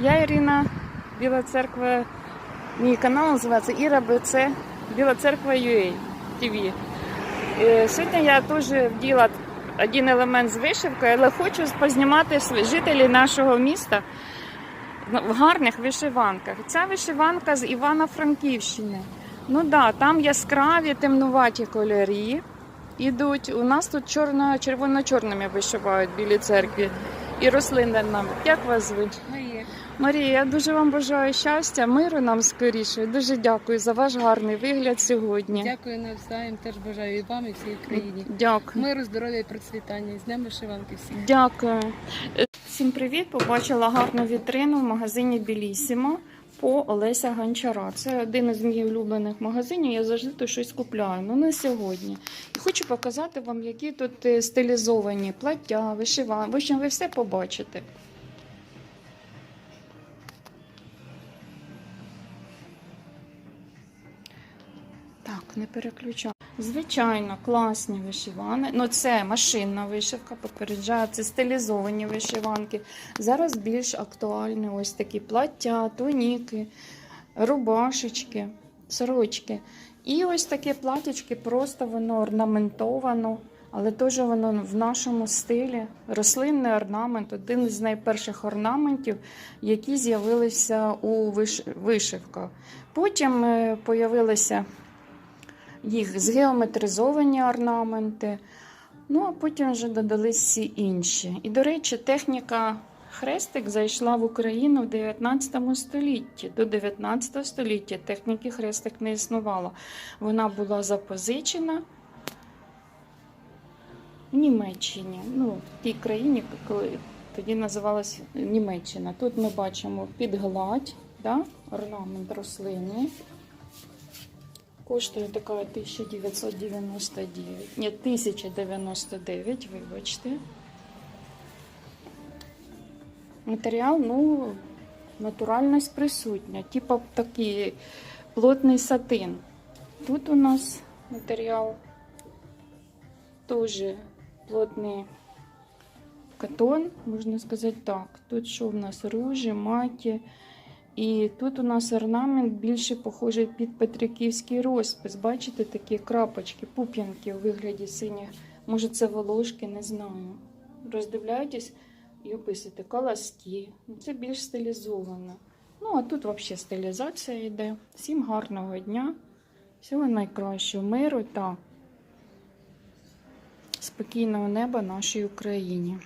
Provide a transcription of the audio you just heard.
Я Ірина, Біла Церква. Мій канал називається Іра БЦ Біла Церква UA TV. Е, Сьогодні я теж вділа один елемент з вишивкою, але хочу познімати жителів нашого міста в гарних вишиванках. Ця вишиванка з Івано-Франківщини. Ну так, да, там яскраві темнуваті кольорі ідуть. У нас тут чорно, червоно-чорними вишивають в білій церкві і рослинами. Як вас звуть? Марія, я дуже вам бажаю щастя, миру нам скоріше. Дуже дякую за ваш гарний вигляд сьогодні. Дякую навзаєм. Теж бажаю і вам, і всій Україні. Дякую. Миру, здоров'я і процвітання. З Днем вишиванки всіх. Дякую. Всім привіт! Побачила гарну вітрину в магазині Білісімо по Олеся Гончара. Це один із моїх улюблених магазинів. Я завжди тут щось купляю, ну не сьогодні. І хочу показати вам, які тут е, стилізовані плаття, вишиванки. В общем, ви все побачите. Не переключаю. Звичайно, класні вишивани. Ну, це машинна вишивка, попереджаю, це стилізовані вишиванки. Зараз більш актуальні ось такі плаття, туніки, рубашечки, сорочки. І ось такі платічки, просто воно орнаментовано, але теж воно в нашому стилі. Рослинний орнамент, один з найперших орнаментів, які з'явилися у виш- вишивках. Потім е, появилися їх згеометризовані орнаменти. Ну, а потім вже додались всі інші. І, до речі, техніка хрестик зайшла в Україну в 19 столітті. До 19 століття техніки хрестик не існувало. Вона була запозичена в Німеччині. Ну, в тій країні, коли тоді називалась Німеччина. Тут ми бачимо підгладь, да? орнамент рослини. Коштує така 1999. Ні, 1099, вибачте. Матеріал, ну, натуральність присутня. Типа такий плотний сатин. Тут у нас матеріал теж плотний катон, можна сказати так. Тут що в нас ружі, маті. І тут у нас орнамент більше похожий під петриківський розпис. Бачите, такі крапочки, пуп'янки у вигляді синіх. Може, це волошки, не знаю. Роздивляєтесь і описуєте колоски. Це більш стилізовано. Ну, а тут взагалі стилізація йде. Всім гарного дня, всього найкращого миру та спокійного неба нашій Україні.